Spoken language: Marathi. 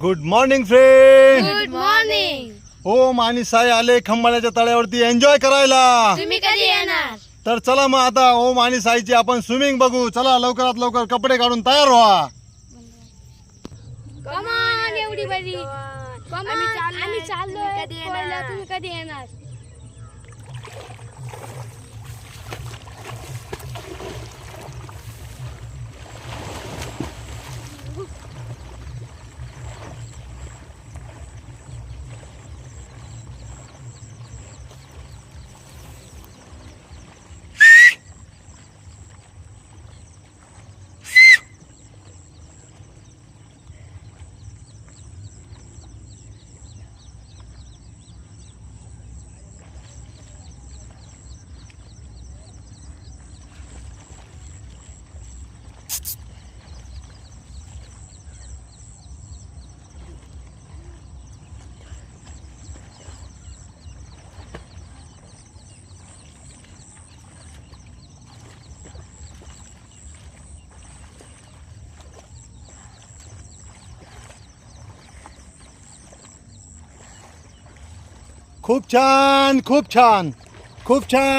Good morning friend good morning Om आणि साई आले खंबाळ्याच्या तळ्यावरती. एन्जॉय करायला. तुम्ही कधी येणार? तर चला मग आता ओम आणि साईची आपण स्विमिंग बघू. चला लवकरात लवकर कपडे काढून तयार व्हा. कमान एवढी बरी आम्ही चाललोय. कधी येणार? तुम्ही कधी येणार? खूप छान खूप छान खूप छान.